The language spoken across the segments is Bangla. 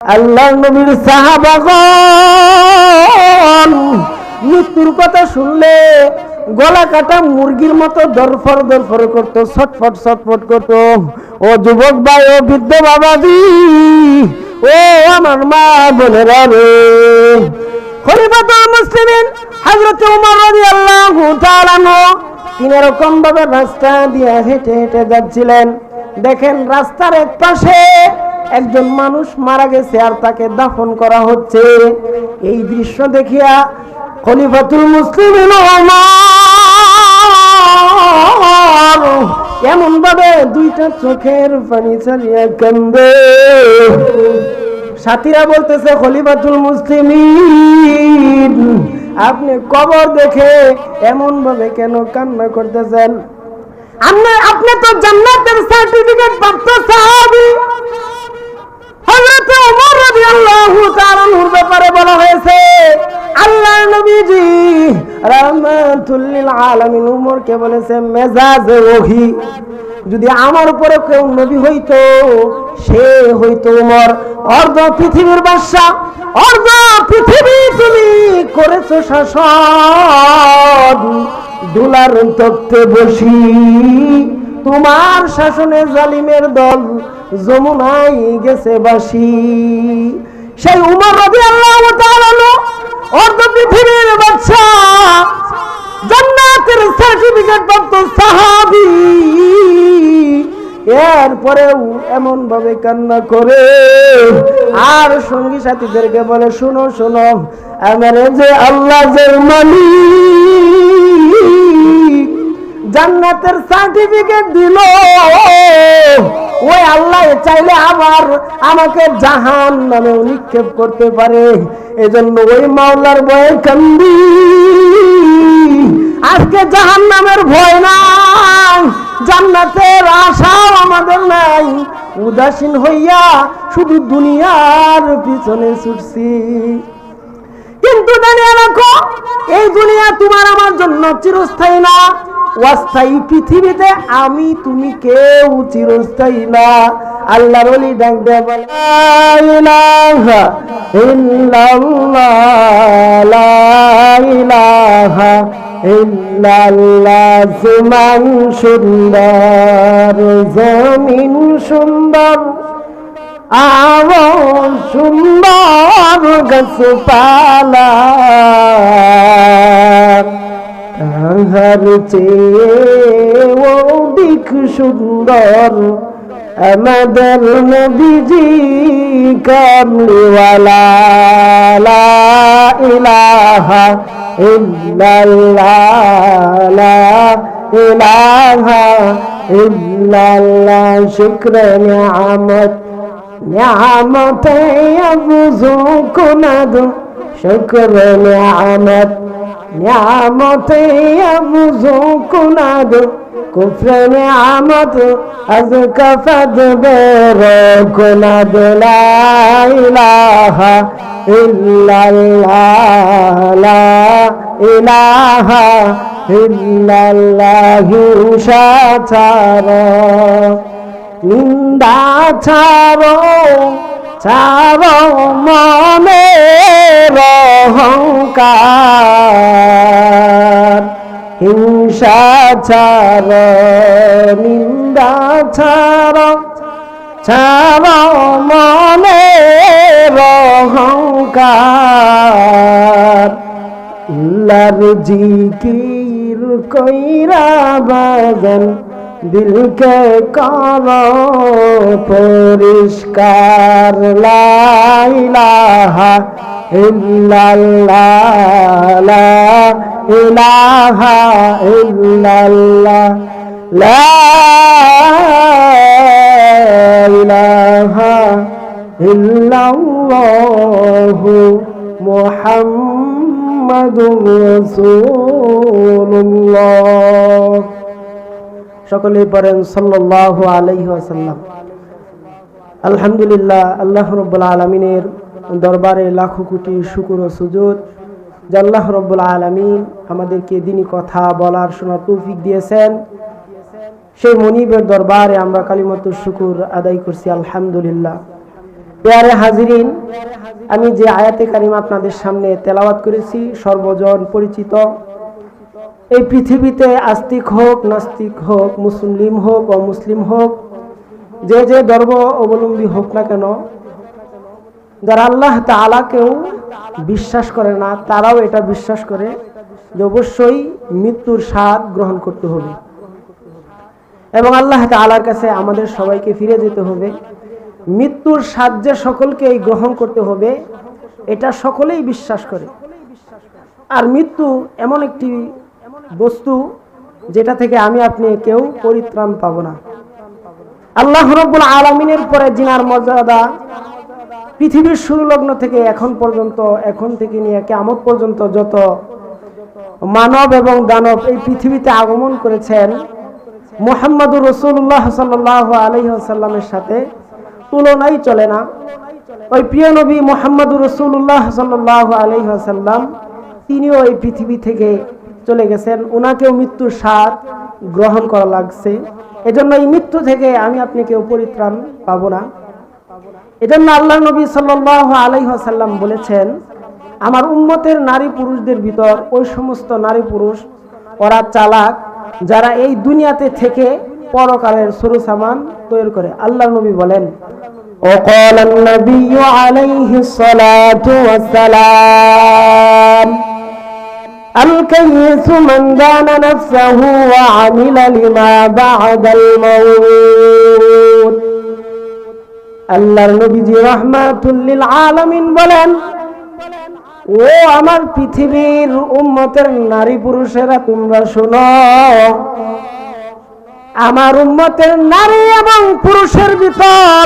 আল্লাহ নবীর সাহাবাগণ মৃত্যুর কথা শুনলে গলা কাটা মুরগির মতো দরফর দরফর করত, ছটফট ছটফট করত। ও যুবক ভাই, ও বৃদ্ধ বাবা বাবাজি, ও আমার মা বোনেরা রে। খলিফাতুল মুসলিমিন হযরত ওমর রাদিয়াল্লাহু তাআলা তিনি এরকম ভাবে রাস্তা দিয়ে হেঁটে হেঁটে যাচ্ছিলেন। দেখেন রাস্তার এক পাশে একজন মানুষ মারা গেছে আর তাকে দাফন করা হচ্ছে। এই দৃশ্য দেখিয়া খলিফাতুল মুসলিম এমন ভাবে দুইটা চোখের পানি চালিয়ে কান্দে। সাথীরা বলতেছে, খলিফাতুল মুসলিম আপনি কবর দেখে এমন ভাবে কেন কান্না করতেছেন? আপনি আপনি তো জান্নাতের সার্টিফিকেট প্রাপ্ত সাহাবী। হযরত ওমর রাদিয়াল্লাহু তাআলা নূর ব্যাপারে বলা হয়েছে, আল্লাহর নবীজি রাহমাতুল লিল আলামিন উমরকে বলেছে, মেজাজে ওহী। যদি আমার উপরে কেউ নবী হইতো, সে হইতো উমর। অর্ধ পৃথিবীর বাদশা অর্ধ পৃথিবী তুমি করেছ শাসন। দুলার তক্তে বসি। তোমার শাসনে জালিমের দল যমুনাই গেছে বাসি। সেই উমর রবি আল্লাহ অর্ধ পৃথিবীর বাদশা, জান্নাতের সার্টিফিকেট প্রাপ্ত সাহাবি। এরপরেও এমন ভাবে কান্না করে। আর সঙ্গী সাথীদেরকে বলে, শুনো শুনো, আমার যে আল্লাহ মালিক জান্নাতের সার্টিফিকেট দিল। ওই আল্লাহ চাইলে আবার আমাকে জাহান নামে নিক্ষেপ করতে পারে। এজন্য ওই মাওলার ভয়ে কান্দি। আজকে জাহান নামের ভয় নাই, জান্নাতের আশাও আমাদের নাই। উদাসীন হইয়া শুধু দুনিয়ার পিছনে ছুটছি। কিন্তু জানিয়ে রাখো, এই দুনিয়া তোমার আমার জন্য চিরস্থায়ী না। অস্থায়ী পৃথিবীতে আমি, তুমি কেউ চিরস্থায়ী না। আল্লাহর ওলি ডাক দেয় বলে সুন্দর, জমিন সুন্দর আরও সুন্দর, গাছপালা তাহার চেয়ে দিক সুন্দর। আমাদের নবীজি কামলিওয়ালা, লা ইলাহা ইল্লাল্লাহ, লা ইলাহা ইল্লাল্লাহ, শুক্র নিয়ামত। নিয়ামত আবুজু কুনাদ শুক্র নিয়ামত। নিয়ামত আবুজু কুনাদ কুফর নিয়ামত আজ কফদ বের কুনাদ লা ইল্লাল্লাহ ইলাহা নিন্দা ছাড়ো ছাড়ো মনে অহংকার। হিংসা ছাড়ো নিন্দা ছাড়ো ছাড়ো মনে অহংকার। ইল্লার জিকির কইরা বাজন দিলকে কর পরিষ্কার লাইলাহা ইল্লাল্লাহ ইলাহা ইল্লাল্লাহ লা ইলাহা ইল্লাল্লাহু মুহাম্মাদুর রাসূলুল্লাহ। সকলেই পড়েন সাল্লাল্লাহু আলাইহি ওয়াসাল্লাম। আলহামদুলিল্লাহ, আল্লাহ রব্বুল আলমিনের দরবারে লাখো কোটি শুকুর ও সুজুদ যে আল্লাহ রব্বুল আলমিন আমাদেরকে দিনই কথা বলার শোনার তৌফিক দিয়েছেন। সেই মনিবের দরবারে আমরা কালিমত শুকুর আদায় করছি, আলহামদুলিল্লাহ। পেয়ারে হাজিরিন, আমি যে আয়াতে কারিম আপনাদের সামনে তেলাওয়াত করেছি, সর্বজন পরিচিত। এই পৃথিবীতে আস্তিক হোক, নাস্তিক হোক, মুসলিম হোক, অমুসলিম হোক, যে যে ধর্ম অবলম্বী হোক না কেন, যারা আল্লাহ তালাকেও বিশ্বাস করে না, তারাও এটা বিশ্বাস করে যে অবশ্যই মৃত্যুর স্বাদ গ্রহণ করতে হবে। এবং আল্লাহ তালার কাছে আমাদের সবাইকে ফিরে যেতে হবে। মৃত্যুর স্বাদ যে সকলকেই গ্রহণ করতে হবে, এটা সকলেই বিশ্বাস করে। আর মৃত্যু এমন একটি বস্তু যেটা থেকে আমি আপনি কেউ পরিত্রাণ পাব না। আল্লাহ রব্বুল আলমিনের পরে জিনার মর্যাদা পৃথিবীর শুরু লগ্ন থেকে এখন পর্যন্ত, এখন থেকে নিয়ে কেমন পর্যন্ত যত মানব এবং দানব এই পৃথিবীতে আগমন করেছেন, মোহাম্মদুর রসুল্লাহ সাল্লাহ আলহিহাসাল্লামের সাথে তুলনাই চলে না। ওই প্রিয় নবী মোহাম্মদুর রসুল্লাহ সাল্লাহ আলহিহাসাল্লাম তিনিও এই পৃথিবী থেকে চলে গেছেন ওনাকেও মৃত্যুর স্বাদ গ্রহণ করা লাগছে এজন্য এই মৃত্যু থেকে আমি আপনি কেউ পরিত্রাণ পাবো না এজন্য আল্লাহ নবী সাল্লাহ আলাইসাল্লাম বলেছেন আমার উম্মতের নারী পুরুষদের ভিতর ওই সমস্ত নারী পুরুষ ওরা চালাক যারা এই দুনিয়াতে থেকে পরকালের সরু সামান তৈরি করে আল্লাহ নবী বলেন وقال النبي عليه الصلاة والسلام الكيس من دان نفسه وعمل لما بعد الموت আল্লাহর নবীজি রহমাতুল্লিল আলামিন বলেন ও আমার পৃথিবীর উম্মতের নারী পুরুষেরা তোমরা শোনো আমার উম্মতের নারী এবং পুরুষের ভিতর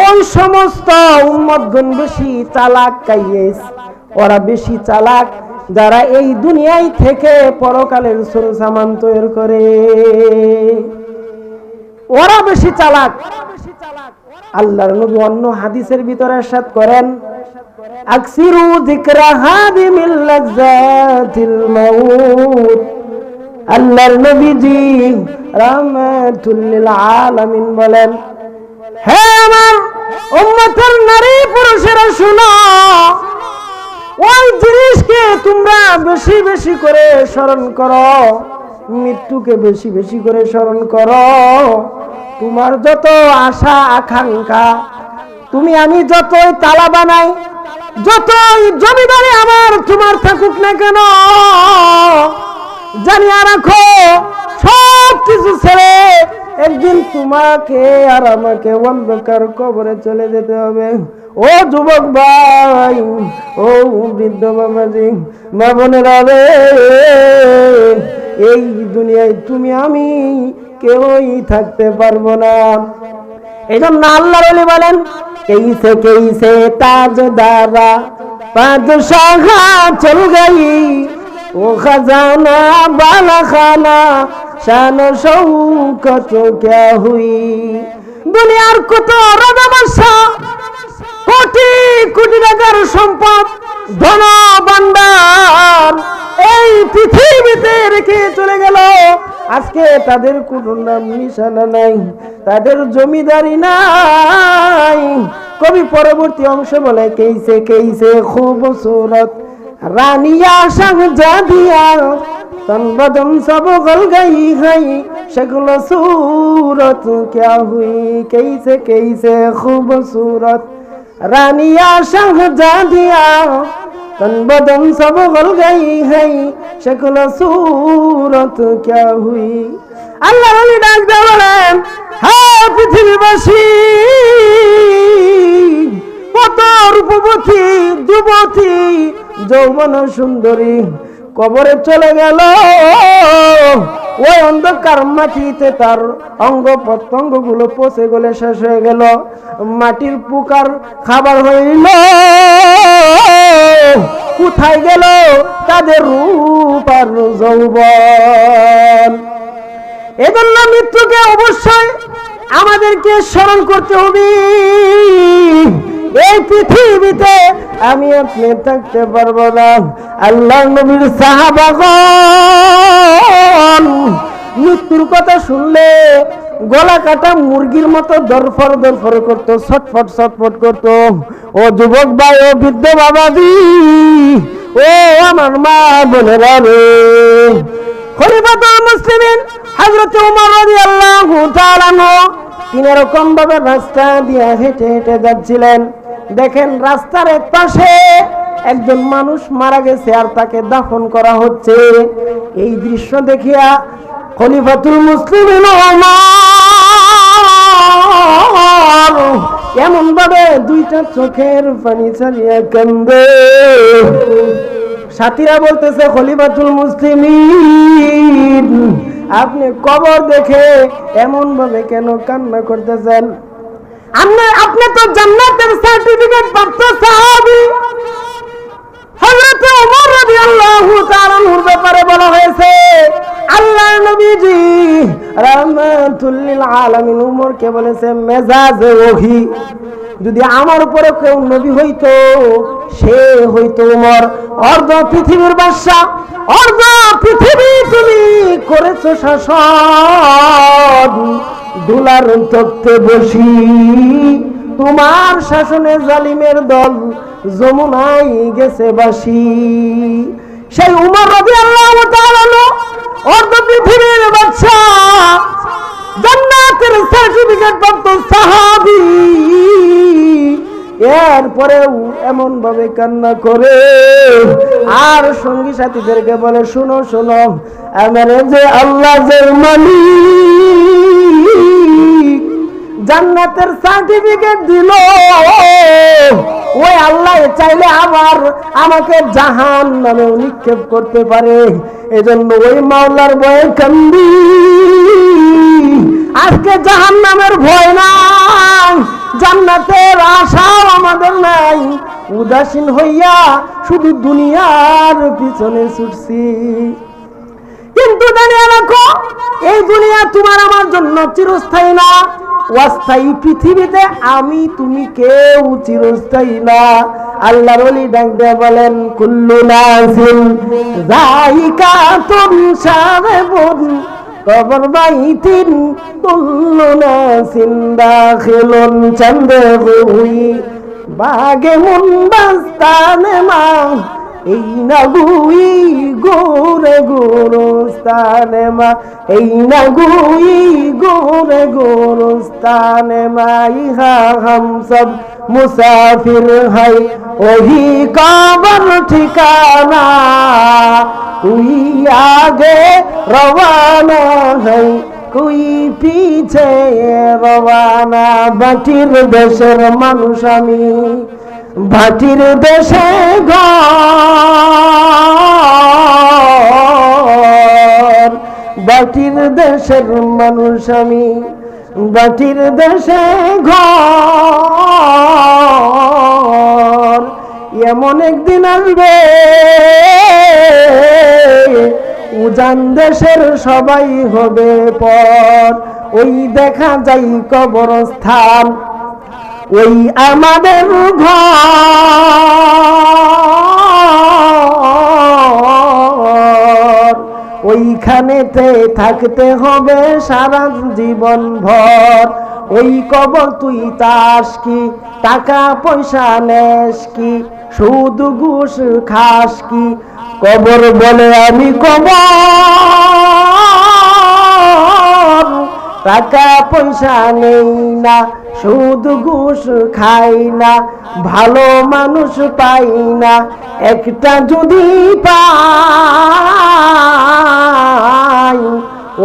ওই সমস্ত উম্মতগণ বেশি চালাক কাইয়েস ওরা বেশি চালাক যারা এই দুনিয়ায় থেকে পরকালের সামান তৈরি করে, ওরা বেশি চালাক। আল্লাহর নবী অন্য হাদিসের ভিতরে সাত করেন, আকসিরু যিকরা হাদিমিল লাযাতিল মাউত। আল্লাহর নবীজি রাহমাতুল লিল আলামিন বলেন, হে আমার উম্মতের নারী পুরুষেরা শুনো। ওই জিনিসকে তোমরা বেশি বেশি করে স্মরণ করো। মৃত্যুকে বেশি বেশি করে স্মরণ করো। তোমার যত আশা, আকাঙ্ক্ষা, তুমি আমি যতই তালা বানাই, যতই জমিদারি আমার তোমার থাকুক না কেন, জানিয়া রাখো, সব কিছু ছেড়ে একদিন তোমাকে আর আমাকে অন্ধকার কবরে চলে যেতে হবে। ও যুবক ভাই, ও বৃদ্ধ বাবাজি, মা বোনেরা এই দুনিয়ায় তুমি আমি কেউই থাকতে পারব না। এই জন্য আল্লাহ বলে বলেন কেইসে কেইসে তাজ দারা বাদশাহ চল গই, ও খাজানা বালা খানা শান শৌকত ক্যা হুই। দুনিয়ার কত বাদশাহ কোটি কোটি টাকার সম্পদ, ধন বান্দার এই পৃথিবীতে রেখে চলে গেল। আজকে তাদের কোনো নাম নিশানা নাই, তাদের জমিদারি নাই। কবি পরবর্তী অংশ বলে, কেইসে কেইসে খুব সুরত। রানিয়া শাহজাদিয়া তনবদন সব গল গাই হাই, সেগুলো সুরত। ক্যা হুই, কেইসে কেইসে খুব সুরত। रानिया शाहजादिया तन बदन सब गल गई है शक्ल सूरत क्या हुई আল্লাহ রলি ডাক দিয়ে বলেন হ্যাঁ পৃথিবীবাসী কত রূপবতী যুবতী যৌবন সুন্দরী কবরে চলে গেল ওই অন্ধকার মাটিতে তার অঙ্গ প্রত্যঙ্গগুলো পচে গলে শেষ হয়ে গেল। মাটির পোকার খাবার হইল। কোথায় গেল? তাদের রূপ আর যৌবন। এজন্য মৃত্যুকে অবশ্যই আমাদেরকে স্মরণ করতে হবে। এই পৃথিবীতে আমি আপনি থাকতে পারব না। আল্লাহ নবীর সাহাবাগন মৃত্যুর কথা শুনলে গলা কাটা মুরগির মতো দরফর দরফর করতো, ছটফট ছটফট করতো। ও যুবক ভাই, ও বৃদ্ধ বাবা বাবাজি, ও আমার মা বোনেরা রে। খলিফাতুল মুসলিমিন হযরত ওমর রাদিয়াল্লাহু তাআলা তিনি এরকম ভাবে রাস্তা দিয়ে হেঁটে হেঁটে যাচ্ছিলেন। দেখেন রাস্তার এক পাশে একজন মানুষ মারা গেছে আর তাকে দাফন করা হচ্ছে। এই দৃশ্য দেখিয়া খলিফাতুল মুসলিম এমন ভাবে দুইটা চোখের পানি ছাড়িয়ে কান্দে। সাথীরা বলতেছে, খলিফাতুল মুসলিম আপনি কবর দেখে এমন ভাবে কেন কান্না করতেছেন? আপনি আপনি তো জান্নাতের সার্টিফিকেট প্রাপ্ত সাহাবী। হযরত ওমর রাদিয়াল্লাহু তাআলা নূর ব্যাপারে বলা হয়েছে আল্লাহ নবীজি রাহমাতুল লিল আলামিন উমরকে বলেছে, মেজাজে ওহি। যদি আমার উপরে কেউ নবী হইতো, সে হইতো উমর। অর্ধ পৃথিবীর বাদশা অর্ধ পৃথিবী তুমি করেছ শাসন। দুলার তত্ত্বে বসি। তোমার শাসনে জালিমের দল যমুনাই গেছে বাসি। সেই উমর রবি আল্লাহ অর্ধ পৃথিবীর বাদশা জান্নাতের সার্টিফিকেট প্রাপ্ত সাহাবি। এরপরেও এমন ভাবে কান্না করে। আর সঙ্গী সাথীদেরকে বলে, শুনো শুনো, আমার যে আল্লাহ মালিক জান্নাতের সার্টিফিকেট দিল। ওই আল্লাহ চাইলে আবার আমাকে জাহান নামে নিক্ষেপ করতে পারে। এজন্য ওই মাওলার ভয়ে কান্দি। আজকে জাহান নামের ভয় নাই, জান্নাতের আশাও আমাদের নাই। উদাসীন হইয়া শুধু দুনিয়ার পিছনে ছুটছি। কিন্তু জানিয়ে রাখো, এই দুনিয়া তোমার আমার জন্য চিরস্থায়ী না। অস্থায়ী পৃথিবীতে আমি, তুমি কেউ চিরস্থায়ী না। আল্লাহর ওলি ডাক বলেন, কুল্লু নাসিন যাইকাতুন সারেবুন কবর বাইতিন, কুল্লু নাসিন দাখিলুন, চন্দ্রে হুই বাগে মুন বাস্তানে মা এই না গুই গোর গোরস্তানে মা, এই না গুই গোর গোরস্তানে মা, ইহা হাম সব মুসাফির হাই। ওহি কাবর ঠিকানা কুই আগে রওয়ানা হাই কুই পিছে রওয়ানা বাটির দেশের মানুষ আমি। ভাটির দেশে ঘর। দেশের মানুষ আমি বাটির দেশে ঘর। এমন একদিন আসবে, উজান দেশের সবাই হবে পর। ওই দেখা যাই কবরস্থান। ওই আমাদের ঘর। ওইখানেতে থাকতে হবে সারা জীবন ভর। ওই কবর তুই তাস কি, টাকা পয়সা নেস কি, সুদ ঘুষ খাস কি? কবর বলে আমি কবর। টাকা পয়সা নেই না, সুদ ঘুষ খাই না, ভালো মানুষ পাই না, একটা যদি পাই,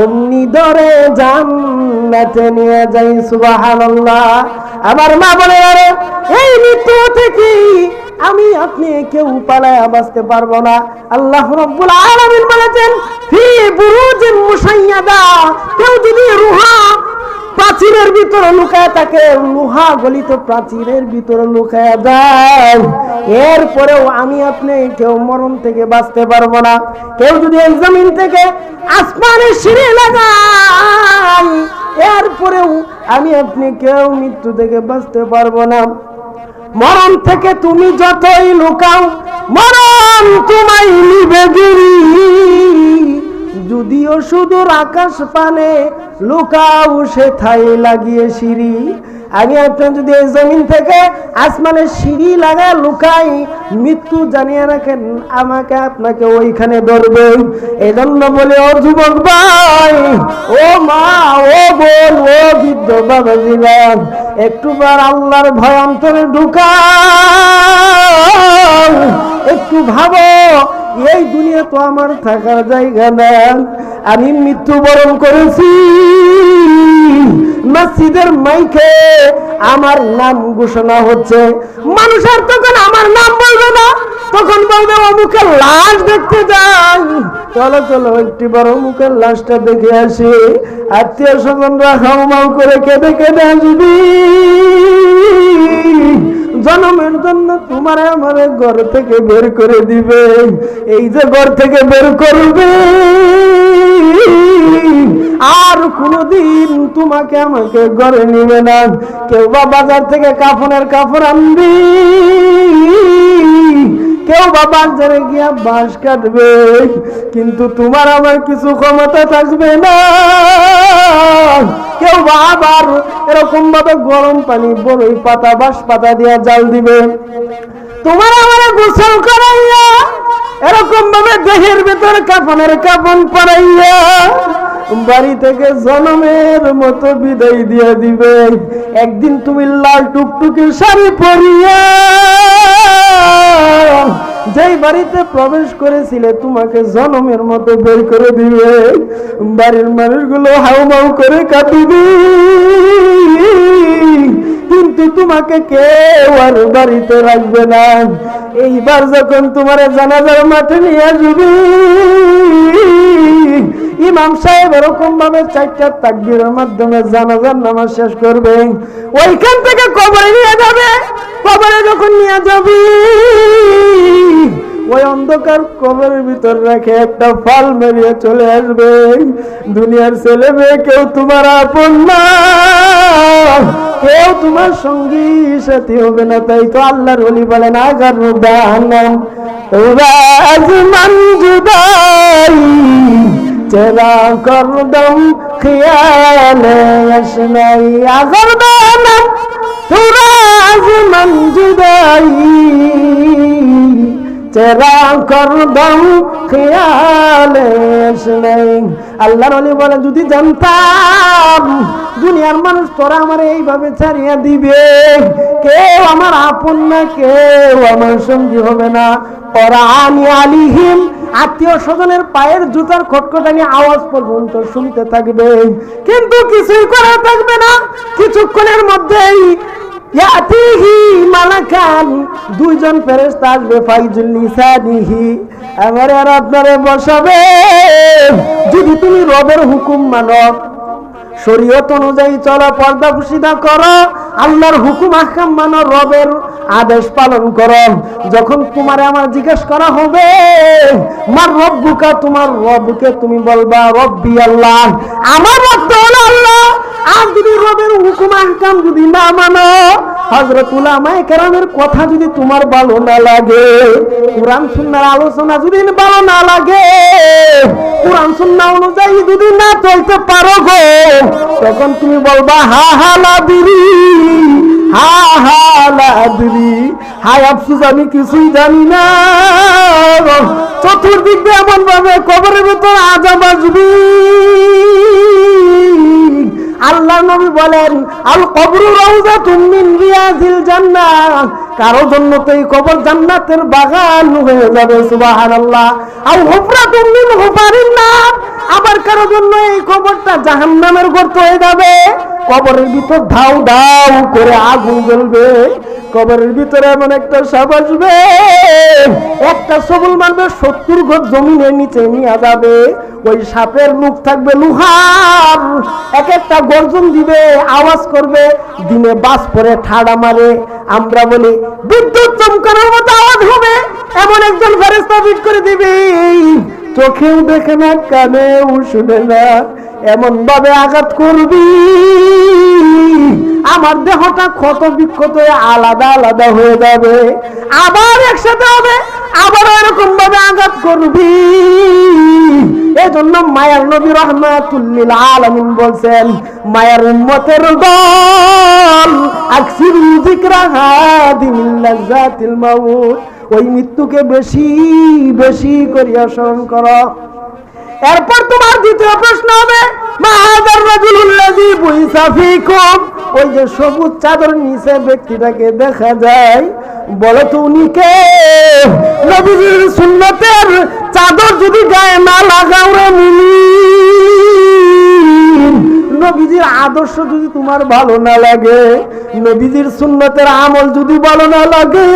অমনি ধরে জান্নাতে নিয়ে যাই, সুবহানাল্লাহ। আমার মা বলে এই মৃত্যু থেকে আমি আপনি কেউ পালায় বাঁচতে পারব না। আল্লাহ রব্বুল আলামিন বলেছেন বুরুজিন মুসাইয়াদা কেউ যদি রুহা প্রাচীরের ভিতরে লুকায় থাকে, লোহা গলিত প্রাচীরের ভিতরে লুকায় দেয় এরপরেও আমি আপনি কেউ মরণ থেকে বাঁচতে পারব না। কেউ যদি এই জমিন থেকে আসমানে সিঁড়ি লাগাই এরপরেও আমি আপনি কেউ মৃত্যু থেকে বাঁচতে পারব না। মরণ থেকে তুমি যতই লুকাও, মরণ তোমায় নিবে গিরি। যদিও সুদূর আকাশ পানে লুকাও সে থাই লাগিয়ে সিঁড়ি। আমি আপনার যদি এই জমিন থেকে আসমানের সিঁড়ি লাগা লুকাই, মৃত্যু জানিয়ে রাখেন, আমাকে আপনাকে ওইখানে ধরবে। জন্য বলে, ও যুবক ভাই, ও মা, ও বোন, ও বৃদ্ধ বাবা জীবন একটু বার আল্লাহর ভয় অন্তরে ঢুকাও। একটু ভাবো, এই দুনিয়া তো আমার থাকার জায়গা না। আমি মৃত্যুবরণ করেছি। মসজিদের মাইকে আমার নাম ঘোষণা হচ্ছে। মানুষের তখন আমার নাম বলবে না। তখন বলবে, অমুকের লাশ দেখতে যাই। চলো চলো, একটি বার অমুকের লাশটা দেখে আসি। আত্মীয় স্বজনরা হাউমাউ করে কেঁদে কেঁদে আসবি জনমের জন্য তোমার আমার ঘর থেকে বের করে দিবে। এই যে ঘর থেকে বের করবে। আর কোনদিন তোমাকে আমাকে ঘরে নিবে না। কেউ বা বাজার থেকে কাফনের কাপড় আনবি, কেউ বা বাজারে গিয়া বাঁশ কাটবে, কিন্তু তোমার আমার কিছু ক্ষমতা থাকবে না। কেউ বা আবার এরকম ভাবে গরম পানি বড়ই পাতা, বাঁশ পাতা দিয়া জাল দিবে। তোমার আমার গোসল করাইয়া এরকম ভাবে দেহের ভেতর কাফনের কাফন পরাইয়া বাড়ি থেকে জনমের মতো বিদায় দিয়ে দিবে। একদিন তুমি লাল টুকটুকে শাড়ি পরিয়া যেই বাড়িতে প্রবেশ করেছিলে, তোমাকে জনমের মতো বের করে দিবে। বাড়ির মানুষগুলো হাউমাউ করে কাঁদিবি। কিন্তু তোমাকে কেউ আর বাড়িতে রাখবে না। এইবার যখন তোমার জানাজার মাঠে নিয়ে আসবি, ইমাম সাহেব এরকম ভাবে চারটা তাকবিরের মাধ্যমে জানাজার নামাজ শেষ করবে, ওইখান থেকে কবরে নিয়ে যাবে। কবরে যখন নিয়ে যাবি ওই অন্ধকার কবরের ভিতর রেখে একটা ফাল মেরিয়ে চলে আসবে। দুনিয়ার ছেলে মেয়ে কেউ তোমার আপন না। কেউ তোমার সঙ্গী, সাথী হবে না, তাই তো আল্লাহর আগার দানাম রাজমান জুদাই, চেরা আগার দানাম রাজমান জুদাই। চেরা করদম খেয়ালে আল্লাহর অলি বলে, যদি জানতাম দুনিয়ার মানুষ তোরা আমার এইভাবে ছাড়িয়ে দিবে, কেউ আমার আপন না, কেউ আমার সঙ্গী হবে না। ওরা আনি আলিহিম আত্মীয় স্বজনের পায়ের জুতার খটখটানি আওয়াজ পর্যন্ত শুনতে থাকবে। কিন্তু কিছুই করা থাকবে না। কিছুক্ষণের মধ্যেই ইয়াতিহি মালাকান, দুইজন ফেরেশতা আসবে, ফাইজুল নিসানিহি। বসাবে। যদি তুমি রবের হুকুম মানো, শরীয়ত অনুযায়ী চলো, পর্দা পুশিদা করো, আল্লাহর হুকুম, আহকাম মানো, রবের আদেশ পালন করো। যখন তোমার আমার জিজ্ঞেস করা হবে, মার রব্বুকা? তোমার রবকে তুমি বলবা, রব্বি আল্লাহ। আমার রব তো হলো আল্লাহ। আর যদি রবের হুকুম আহকাম যদি না মানো হজরত উলামায়ে কেরামের কথা যদি তোমার ভালো না লাগে, কোরআন সুন্নাহর আলোচনা যদি ভালো না লাগে, কোরআন সুন্নাহ অনুযায়ী যদি না চলতে পারো গো, তখন তুমি বলবা, হা হা লাদিরি হা হা লাদিরি হাই আফসুস, আমি কিছুই জানি না। চতুর্দিক দিয়ে এমন ভাবে কবরের ভেতর আজাব আসবি। আল্লাহ নবী বলেন, আল কবরু রওজা মিন রিয়াজিল জান্নাত। কারও জন্য তো এই কবর জান্নাতের বাগান হয়ে যাবে, সুবহানাল্লাহ। আল হুফরাতুম মিন হুফারিন নার আবার কারও জন্য এই কবরটা জাহান্নামের গর্ত হয়ে যাবে। কবরের ভিতর ধাউ ধাউ করে আগুন জ্বলবে। কবরের ভিতরে এমন একটা সাপ আসবে, একটা সবল মারবে, সত্তর ঘর জমিনের নিচে নিয়ে যাবে। ওই সাপের মুখ থাকবে লুহার, এক একটা গর্জন দিবে, আওয়াজ করবে, দিনে বাস পরে ঠাড়া মারে। আমরা বলি, বিদ্যুৎ চমকানোর মতো আওয়াজ হবে, এমন একজন ফেরেস্তা বিট করে দিবে। চোখেও দেখে না, কানেও শুনে না। এমন ভাবে আঘাত করবি। আমার দেহটা ক্ষত বিক্ষত আলাদা আলাদা হয়ে যাবে। আবার একসাথে হবে আবার এরকম ভাবে আঘাত করবি। এই জন্য মায়ার নবী রহমাতুল্লিল আলামিন বলছেন, মায়ার উম্মতের দল, আকসির যিকরা হাদিমিল লাযাতিল মাউত। ওই মৃত্যুকে বেশি বেশি করিয়া স্মরণ করো। এরপর তোমার দ্বিতীয় প্রশ্ন হবে ওই যে সবুজ চাদর নিচে ব্যক্তিটাকে দেখা যায়, বলে, তো নবীজির সুন্নতের চাদর যদি গায়ে না লাগাও নবীজির আদর্শ যদি তোমার ভালো না লাগে, নবীজির সুন্নতের আমল যদি ভালো না লাগে,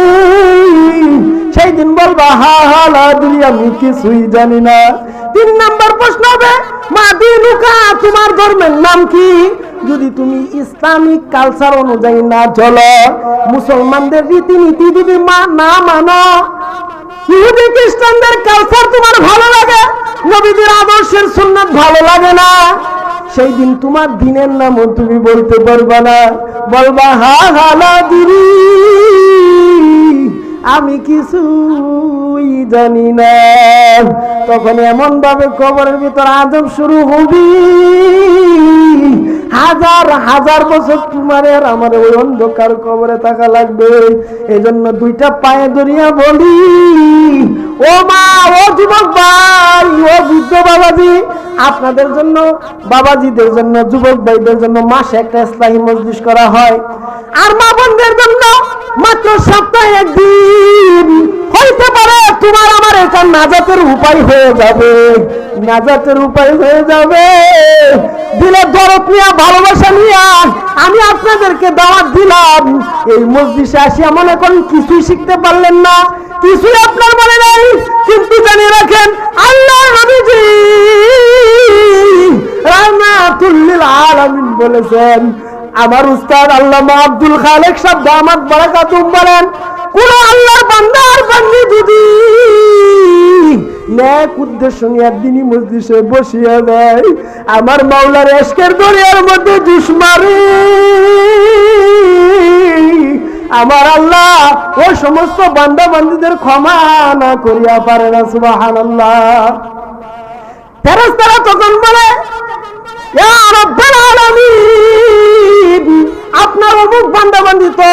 সেই দিন বলবা, হা হা লাদুরি আমি কিছুই জানি না। মা তোমার ধর্মের নাম কি? যদি তুমি ইসলামিক কালচার অনুযায়ী না চলো, মুসলমানদের রীতিনীতি যদি না মানো, ইহুদি খ্রিস্টানদের কালচার তোমার ভালো লাগে, নবীদের আদর্শের সুন্নাত ভালো লাগে না, সেই দিন তোমার দিনের নামও তুমি বলতে পারবা না। বলবা, হা হালা দিদি, আমি কিছুই জানি না। তখন এমন ভাবে কবরের ভিতর আজব শুরু হবি। হাজার হাজার বছর তোমার আর আমার ওই অন্ধকার কবরে থাকা লাগবে। এই জন্য দুইটা পায়ে ধরিয়া বলি, ও মা, ও যুবক ভাই, ও বৃদ্ধ বাবাজি, আপনাদের জন্য, বাবাজিদের জন্য, যুবক ভাইদের জন্য মাসে একটা ইসলাহী মজলিস করা হয়। আর মা বোনদের জন্য মাত্র সপ্তাহে একদিন। পারে তোমার আমার এটা নাজাতের উপায় হয়ে যাবে। নাজাতের উপায় হয়ে যাবে। দিলে দরদ নিয়া, ভালোবাসা নিয়া আমি আপনাদেরকে দাওয়াত দিলাম। এই মসজিদে আসিয়া মনে করেন কিছুই শিখতে পারলেন না। কিছুই আপনার মনে নাই, কিন্তু জানিয়ে রাখেন, আল্লাহ নবীজি রাহমাতুল্লিল আলামিন বলেছেন, আমার উস্তাদ আল্লামা আব্দুল খালেক সাহেব দামাত বারাকাতুম বলেন আমার মাওলার এসকের দরিয়ার মধ্যে দুশ্মারি। আমার আল্লাহ ওই সমস্ত বান্দা বান্দিদের ক্ষমা না করিয়া পারে না সুবাহান আল্লাহ ফেরেস্তারা তখন বলে আপনার অমুক বান্দা বান্দি তো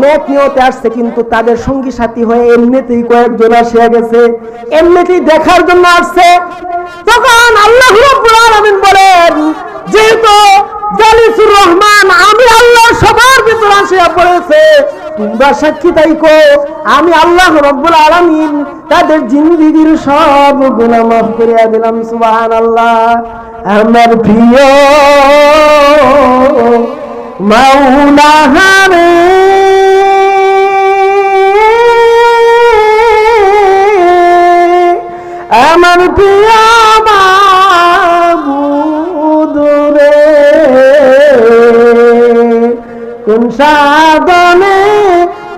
নেক নিয়তে আসছে, কিন্তু তাদের সঙ্গী সাথী হয়ে এমনিতেই কয়েকজন আসিয়া গেছে। এমনিতেই দেখার জন্য আসছে। তখন আল্লাহ আলামিন বলেন, যেহেতু রহমান, আমি আল্লাহ সবার পড়েছে সাক্ষী তাইকো আমি আল্লাহ তাদের সব দিলাম, সুবহানাল্লাহ। আমার প্রিয় আমার প্রিয় মাবুদ দূরে কোন সাধনে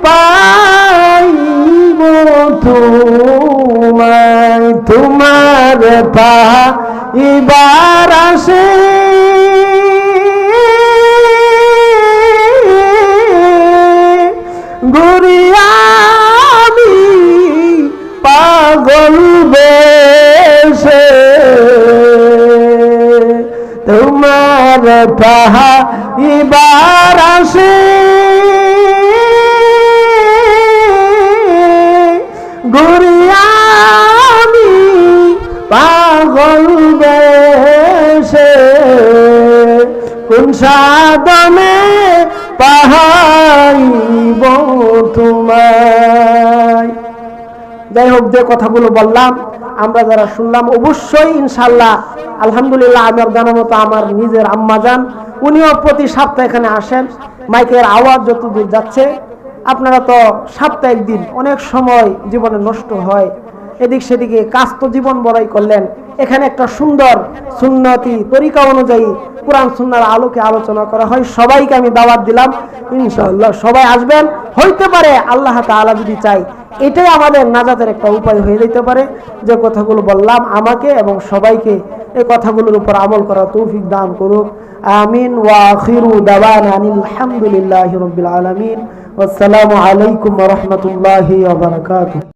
পাইব তোমায়? তোমার পাইবার আসে আসে। গুরিয়ামি পাগল বেশে কোন সাধনে পাহাইব তোমায়? যাই হোক, যে কথাগুলো বললাম, আমরা যারা শুনলাম, অবশ্যই ইনশাল্লাহ আলহামদুলিল্লাহ, আমার জানা মতো আমার নিজের আম্মা যান, উনিও প্রতি সপ্তাহে এখানে আসেন। মাইকের আওয়াজ যতদূর যাচ্ছে, আপনারা তো সপ্তাহে একদিন অনেক সময় জীবনে নষ্ট হয়। এদিক সেদিকে কাজ তো জীবন বড়াই করলেন। এখানে একটা সুন্দর সুন্নতি তরিকা অনুযায়ী কোরআন সুন্নার আলোকে আলোচনা করা হয়। সবাইকে আমি দাওয়াত দিলাম, ইনশাআল্লাহ সবাই আসবেন। হইতে পারে আল্লাহ তাআলা যদি চাই এটাই আমাদের নাজাতের একটা উপায় হয়ে যেতে পারে। যে কথাগুলো বললাম আমাকে এবং সবাইকে এই কথাগুলোর উপর আমল করা তৌফিক দান করুক। আমিন। ওয়াখিরু দাওয়ানা আনিল হামদুলিল্লাহি রাব্বিল আলামিন। ওয়াসসালামু আলাইকুম রাহমাতুল্লাহি ওয়া বারাকাতুহু।